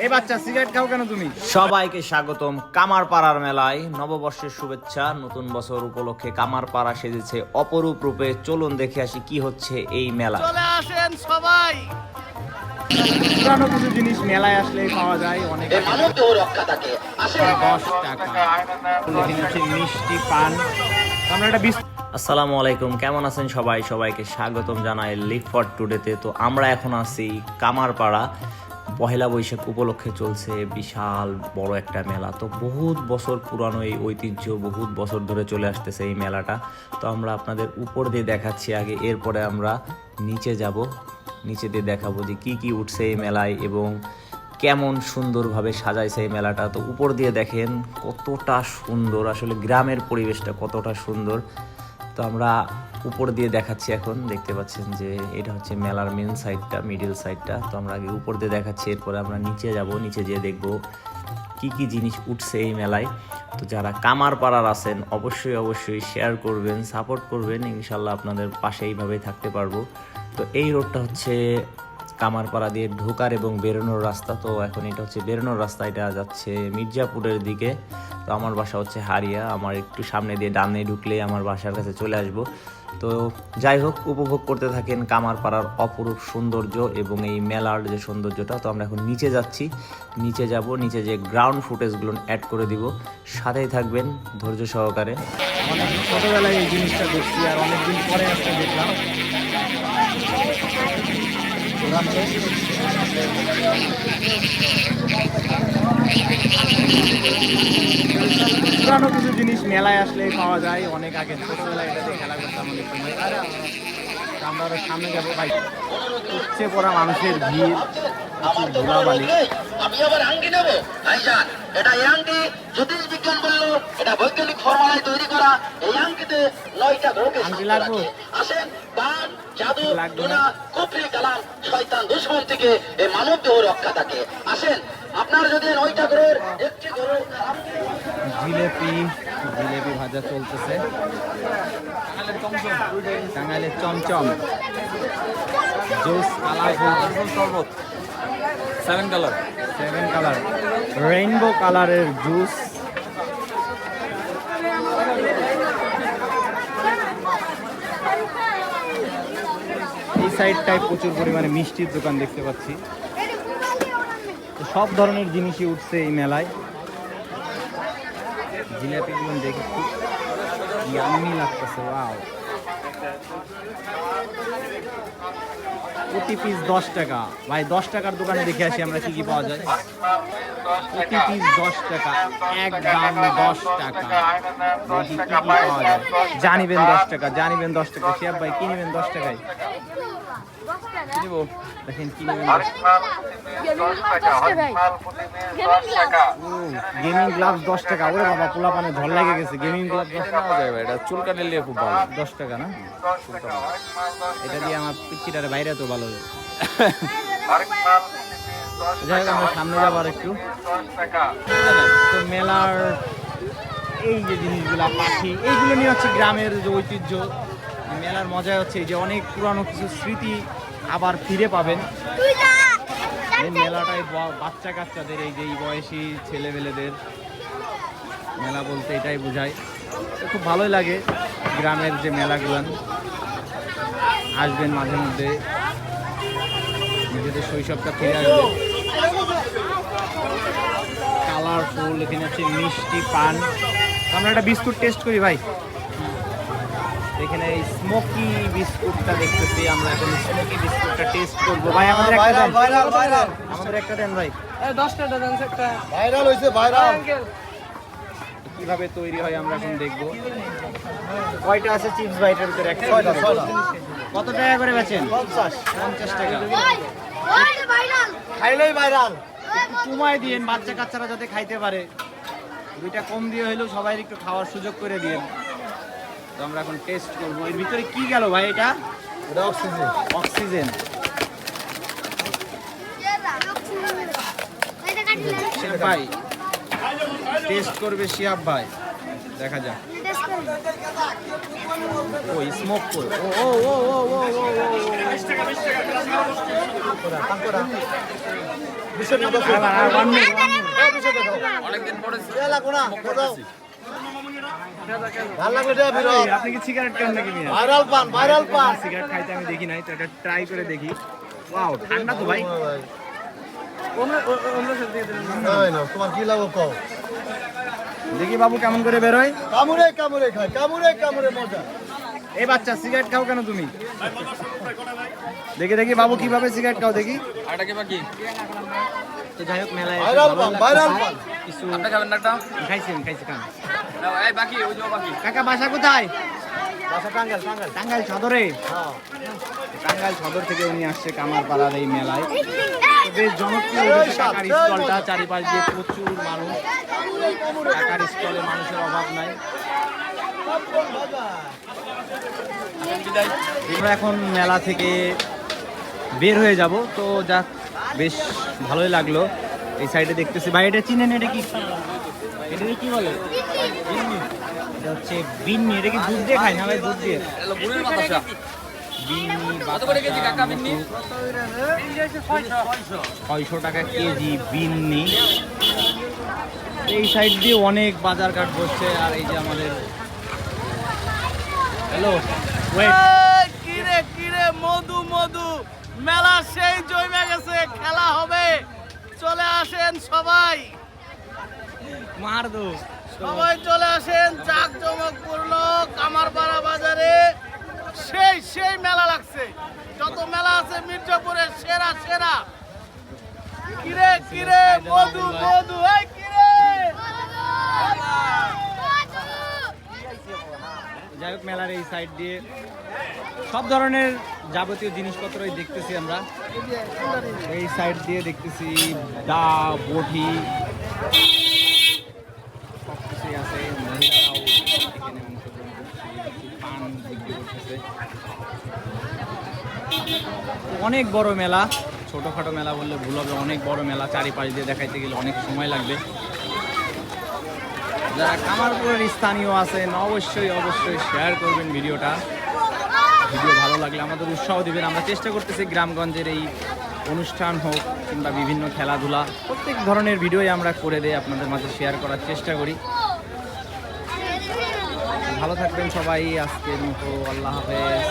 এই বাচ্চা সিগারেট খাও কেন তুমি? সবাইকে স্বাগতম। কামারপাড়ার মেলায় নববর্ষের শুভেচ্ছা। নতুন বছর উপলক্ষে কামারপাড়া সেজেছে অপরূপ রূপে। চলুন দেখে আসি কি হচ্ছে এই মেলা চলে আসেন সবাই। পুরানো কিছু জিনিস মেলায় আসলেই পাওয়া যায় অনেক দশ টাকা। মিষ্টি পান। আমরা একটা আসসালামু আলাইকুম কেমন আছেন সবাই? সবাইকে স্বাগতম জানাই লিভ ফর টুডেতে। তো আমরা এখন আছি কামারপাড়া। পহেলা বৈশাখ উপলক্ষে চলছে বিশাল বড় একটা মেলা। তো বহুত বছর পুরানো এই ঐতিহ্য, বহুত বছর ধরে চলে আসতেছে এই মেলাটা। তো আমরা আপনাদের উপর দিয়ে দেখাচ্ছি আগে, এরপরে আমরা নিচে যাব। নিচে দিয়ে দেখাবো যে কি কি উঠছে এই মেলায় এবং কেমন সুন্দরভাবে সাজাইছে এই মেলাটা। তো উপর দিয়ে দেখেন কতটা সুন্দর, আসলে গ্রামের পরিবেশটা কতটা সুন্দর। তো আমরা উপর দিয়ে দেখাচ্ছি এখন। দেখতে পাচ্ছেন যে এটা হচ্ছে মেলার মেন সাইডটা মিডিল সাইডটা তো আমরা আগে উপর দিয়ে দেখাচ্ছি, এরপরে আমরা নিচে যাব, নিচে যেয়ে দেখব কি কি জিনিস উঠছে এই মেলায়। তো যারা কামার পাড়ার আছেন, অবশ্যই অবশ্যই শেয়ার করবেন সাপোর্ট করবেন। ইনশাল্লাহ আপনাদের পাশে এইভাবেই থাকতে পারব। তো এই রোডটা হচ্ছে কামারপাড়া দিয়ে ঢোকার এবং বেরোনোর রাস্তা। তো এখন এটা হচ্ছে বেরোনোর রাস্তা, এটা যাচ্ছে মির্জাপুরের দিকে। তো আমার বাসা হচ্ছে হারিয়া, আমার একটু সামনে দিয়ে ডানে ঢুকলেই আমার বাসার কাছে চলে আসব। তো যাই হোক, উপভোগ করতে থাকেন কামারপাড়ার অপরূপ সৌন্দর্য এবং এই মেলার যে সৌন্দর্যটা, তো আমরা এখন নিচে যাচ্ছি। নিচে যাব, নিচে যে গ্রাউন্ড ফুটেজগুলো অ্যাড করে দিব। সাথেই থাকবেন ধৈর্য সহকারে। অনেক ছোটবেলায় এই জিনিসটা দেখছি আর অনেকদিন পরে দেখলাম। পুরানো কিছু জিনিস মেলায় আসলেই পাওয়া যায়। অনেক আগে ছোটবেলায় এটা খেলা করতাম অনেক সময়। আমরা আরও সামনে যাব ভাই। উঠছে পড়া মানুষের ভিড় ধুলাবালি। আমি আবার আংটি নেব? ভাইজান এটা এই আংটি জ্যোতিষ বিজ্ঞান বলল এটা বৈজ্ঞানিক ফর্মুলায় তৈরি করা এই আংটিতে নয়টা গ্রহকে আংটি শান্ত লাগবো? রাখে। আসেন কুফরি কালাম শয়তান দুশ্মন থেকে এই মানব দেহ রক্ষা থাকে। আসেন আপনার যদি নয়টা একটি জিলেপি জিলেপি ভাজা চলতেছে। টাঙ্গাইলের চমচম। জুস শরবত seven colour seven colour rainbow কালারের জুস। সাইডটায় প্রচুর পরিমাণে মিষ্টির দোকান দেখতে পাচ্ছি। সব ধরনের জিনিসই উঠছে এই মেলায়। জিলাপিগুলো দেখে খুব লাগতেছে, ওয়াও। প্রতি পিস দশ টাকা। ভাই দশ টাকার দোকানে দেখে আসি আমরা কি কি পাওয়া যায়। প্রতি পিস দশ টাকা। এক দাম দশ টাকা। কি কি পাওয়া যায়। জানিবেন দশ টাকা জানিবেন দশ টাকা। শিয়াব ভাই কি নেবেন দশ টাকায়? দেখেন কি দশ গেমিং গ্লাভস দশ টাকা। ওরে বাবা পোলা পানে ঝড় লেগে গেছে। গেমিং গ্লাভস দশ টাকা। এটা চুল কাটলে খুব ভালো। দশ টাকা এটা দিয়ে আমার পিচ্ছিটারে বাইরে তো ভালো যাই হোক, আমরা সামনে যাব আর একটু। তো মেলার এই যে জিনিসগুলা, পাখি, এইগুলো নিয়ে হচ্ছে গ্রামের যে ঐতিহ্য, মেলার মজা হচ্ছে যে অনেক পুরানো কিছু স্মৃতি আবার ফিরে পাবেন। এই মেলাটায় ব- বাচ্চা কাচ্চাদের এই যে এই বয়সী ছেলেমেয়েদের মেলা বলতে এটাই বোঝায়। খুব ভালোই লাগে। গ্রামের যে মেলাগুলান আসবেন মাঝে মধ্যে। নিজেদের শৈশবটা ফিরে আসবে কালারফুল এখানে হচ্ছে মিষ্টি পান। আমরা একটা বিস্কুট টেস্ট করি ভাই। এখানে এই স্মোকি বিস্কুটটা দেখতেছি আমরা এখন স্মোকি বিস্কুটটা টেস্ট করব। ভাই আমাদের একটা দেন। আমাদের একটা দেন ভাই। ভাইরাল হয়েছে ভাইরাল। কীভাবে তৈরি হয় আমরা এখন দেখব। কয়টা আছে চিপস ভাইটার ভিতরে? একটা ছয়টা, ছয়টা। কত টাকা করে বেচেন? পঞ্চাশ। পঞ্চাশ টাকা। খাইলেই ভাইরাল। কমায় দিয়েন বাচ্চা কাচ্চারা যাতে খাইতে পারে। দুইটা কম দিয়ে হলেও সবাই একটু খাওয়ার সুযোগ করে দিয়েন। তো আমরা এখন টেস্ট করব। এর ভিতরে কি গেল ভাই এটা? এটা অক্সিজেন অক্সিজেন ভাই টেস্ট করবে শিয়াব ভাই দেখা যাক ও স্মোক করে ও ও ও ও ও ও ও আপনি কি আমি দেখি নাই তো ট্রাই করে দেখি ঠান্ডা তো ভাই তোমার কি লাগো কও দেখি বাবু কেমন করে বেরোয়। কামুরে কামুরে খায় কামুরে কামুরে মজা। এই বাচ্চা সিগারেট খাও কেন তুমি? দেখি দেখি বাবু কীভাবে সিগারেট খাও দেখি। আটাকে বাকি তো যাই হোক মেলায় কিছু আপনি খাবেন না একটা? খাইছেন খাইছি এই বাকি ওই যে বাকি। কাকা বাসা কোথায়? টাঙ্গাইল সদরে? হ্যাঁ। টাঙ্গাইল সদর থেকে উনি আসছে কামারপাড়ার এই মেলায়। তো বেশ জনপ্রিয় কাকার স্টলটা চারিপাশ দিয়ে প্রচুর মানুষ। কাকার স্টলে মানুষের অভাব নাই। আমরা এখন মেলা থেকে বের হয়ে যাব। তো যাক বেশ ভালোই লাগল। এই সাইডে দেখতেছি। ভাই এটা চিনেন? এটা কি? এটা কি বলে? বিন্নি এটা হচ্ছে বিন্নি এটা কি দুধ দিয়ে খায় না ভাই দুধ দিয়ে? ছয়শো টাকা কেজি বিন্নি। এই সাইড দিয়ে অনেক বাজার ঘাট বসছে আর এই যে আমাদের হ্যালো কিরে কিরে মধু মধু। মেলা সেই জমে গেছে খেলা হবে। চলে আসেন সবাই। মার দো। সবাই চলে আসেন জাক জমক পূর্ণ কামারপাড়া বাজারে। সেই সেই মেলা লাগছে। যত মেলা আছে মির্জাপুরের সেরা সেরা। কিরে কিরে মধু মধু এই কিরে? যাই হোক মেলার এই সাইড দিয়ে সব ধরনের যাবতীয় জিনিসপত্রই দেখতেছি আমরা। এই সাইড দিয়ে দেখতেছি দা বটি সব কিছুই আছে মহিলারাও এখানে অংশগ্রহণ করছে কিছু পান বিক্রি করতেছে অনেক বড় মেলা, ছোটোখাটো মেলা বললে ভুল হবে, অনেক বড় মেলা, চারিপাশ দিয়ে দেখাইতে গেলে অনেক সময় লাগবে। যারা কামারপুরের স্থানীয় আছেন, অবশ্যই অবশ্যই শেয়ার করবেন ভিডিওটা। ভিডিও ভালো লাগলে আমাদের উৎসাহ দিবেন। আমরা চেষ্টা করতেছি গ্রামগঞ্জের এই অনুষ্ঠান হোক কিংবা বিভিন্ন খেলাধুলা, প্রত্যেক ধরনের ভিডিওই আমরা করে দেই আপনাদের মাঝে শেয়ার করার চেষ্টা করি। ভালো থাকবেন সবাই, আজকের মতো আল্লাহ হাফেজ।